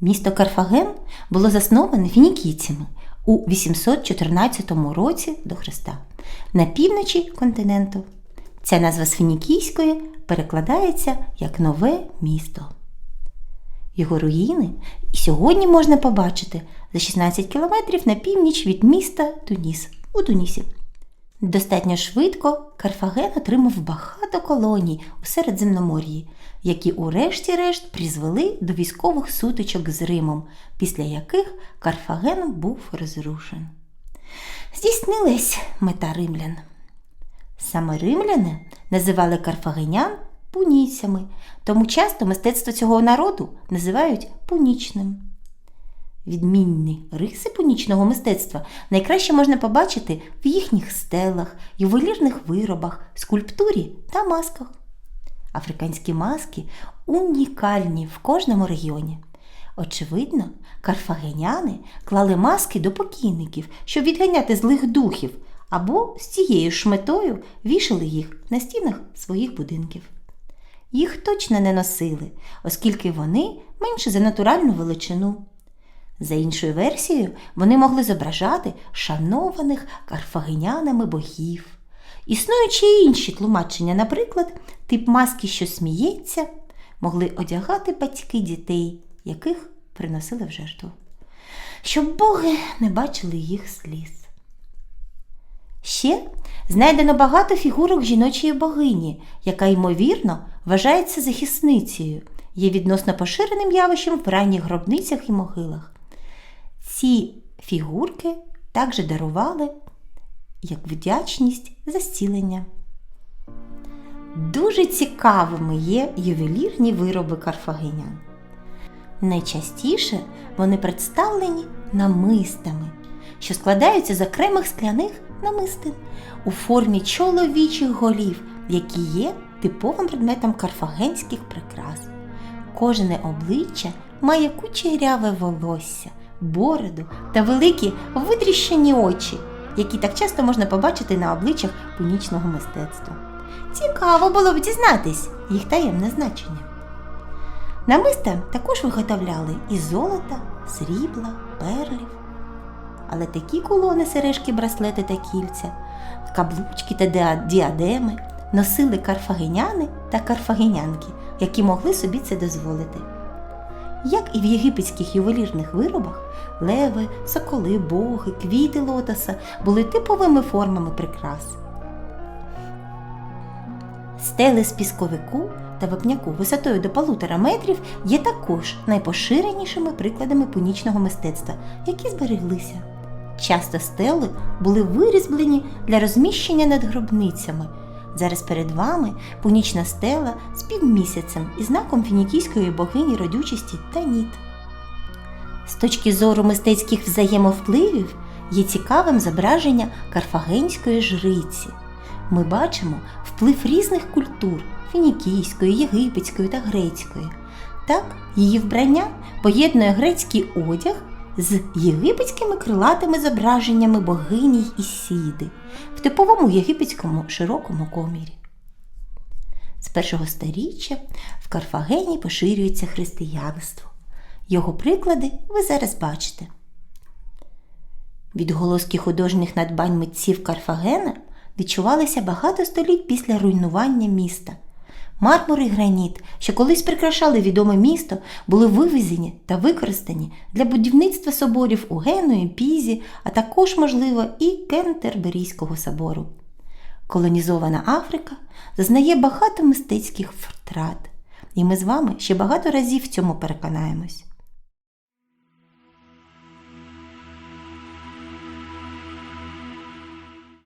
Місто Карфаген було засноване фінікійцями у 814 році до Христа на півночі континенту. Ця назва з фінікійської перекладається як нове місто. Його руїни і сьогодні можна побачити за 16 кілометрів на північ від міста Туніс у Тунісі. Достатньо швидко Карфаген отримав багато колоній у Середземномор'ї, які урешті-решт призвели до військових сутичок з Римом, після яких Карфаген був розрушен. Здійснилась мета римлян. Саме римляни називали карфагенян пунійцями, тому часто мистецтво цього народу називають пунічним. Відмінні риси пунічного мистецтва найкраще можна побачити в їхніх стелах, ювелірних виробах, скульптурі та масках. Африканські маски унікальні в кожному регіоні. Очевидно, карфагеняни клали маски до покійників, щоб відганяти злих духів, або з цією ж метою вішали їх на стінах своїх будинків. Їх точно не носили, оскільки вони менше за натуральну величину. За іншою версією, вони могли зображати шанованих карфагенянами богів. Існують й інші тлумачення, наприклад, тип маски, що сміється, могли одягати батьки дітей, яких приносили в жертву, щоб боги не бачили їх сліз. Ще знайдено багато фігурок жіночої богині, яка, ймовірно, вважається захисницею, є відносно поширеним явищем в ранніх гробницях і могилах. Ці фігурки також дарували як вдячність за зцілення. Дуже цікавими є ювелірні вироби карфагенян. Найчастіше вони представлені намистами, що складаються з окремих скляних намистин у формі чоловічих голів, які є типовим предметом карфагенських прикрас. Кожне обличчя має кучеряве волосся, бороду та великі витріщені очі, які так часто можна побачити на обличчях пунічного мистецтва. Цікаво було б дізнатись їх таємне значення. Намиста також виготовляли із золота, срібла, перлів. Але такі колони, сережки, браслети та кільця, каблучки та діадеми носили карфагеняни та карфагенянки, які могли собі це дозволити. Як і в єгипетських ювелірних виробах, леви, соколи, боги, квіти лотоса були типовими формами прикрас. Стели з пісковику та вапняку висотою до полутора метрів є також найпоширенішими прикладами пунічного мистецтва, які збереглися. Часто стели були вирізблені для розміщення над гробницями. Зараз перед вами пунічна стела з півмісяцем і знаком фінікійської богині родючості та ніт. З точки зору мистецьких взаємовпливів є цікавим зображення карфагенської жриці. Ми бачимо вплив різних культур фінікійської, єгипетської та грецької. Так, її вбрання поєднує грецький одяг з єгипетськими крилатими зображеннями богині Ісіди в типовому єгипетському широкому комірі. З першого сторіччя в Карфагені поширюється християнство. Його приклади ви зараз бачите. Відголоски художніх надбань митців Карфагена відчувалися багато століть після руйнування міста. Мармур і граніт, що колись прикрашали відоме місто, були вивезені та використані для будівництва соборів у Генуї, Пізі, а також, можливо, і Кентерберійського собору. Колонізована Африка зазнає багато мистецьких втрат, і ми з вами ще багато разів в цьому переконаємось.